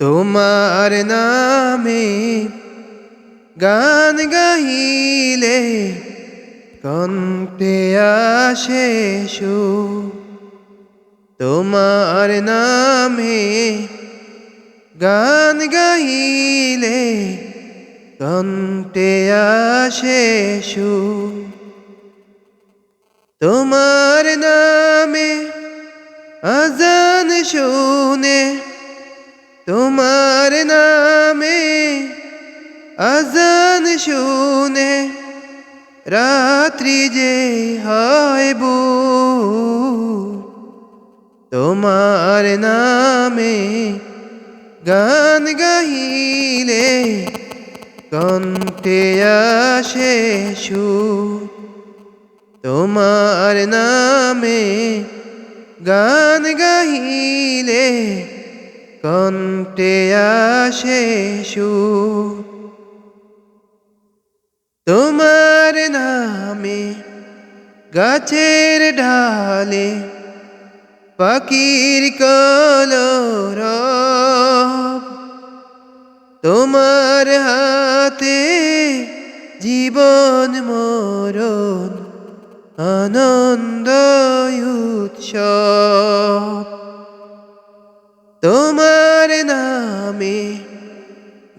তোমার নামে গান গাইলে কণ্ঠে আসে সুর। তোমার নামে গান গাইলে কণ্ঠে আসে সুর। তোমার নামে আজান শুনে আজান শুনে রাত্রি যে হয় তোমার নামে গান গাইলে কণ্ঠে আসে সুর তোমার নামে গান গাইলে কণ্ঠে আসে সুর গাছের ঢালে পাখির কলর তোমার হাতে জীবন মরণ আনন্দ উৎসব। তোমার নামে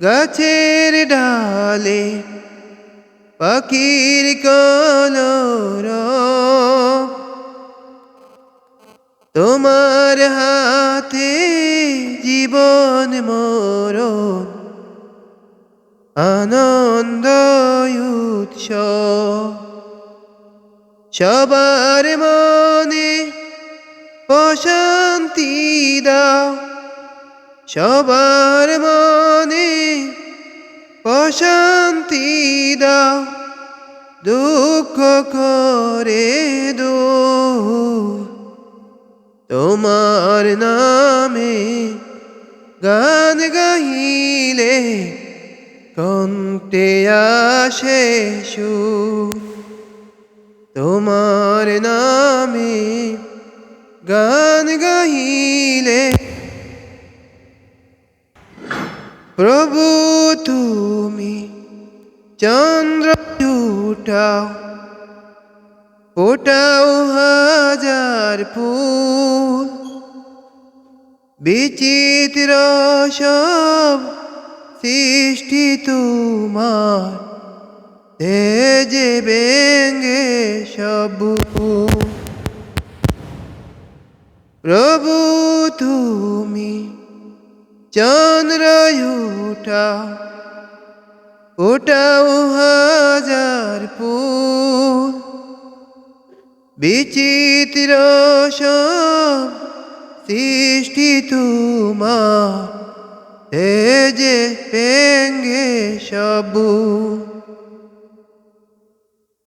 গাছের ডালে পাখির কলর। তোমার হাতে জীবন মরণ আনন্দ উৎসব। সবার মনে প্রশান্তি দাও। সবার মনে প্রশান্তি দাও দুঃখ করে দূর। তোমার নামে গান গাইলে কণ্ঠে আসে সুর। তোমার নামে গান গাইলে প্রভু চন্দ্র উঠাও ওটাও হাজার ফুল। বিচিত্র সব সৃষ্টি তোমার তেজে বেঙ্গে সব। প্রভু তুমি চন্দ্র উঠাও ওটাও হাজার ফুল। বিচিত্র সৃষ্টি তোমার তেজে পেঙ্গে সবু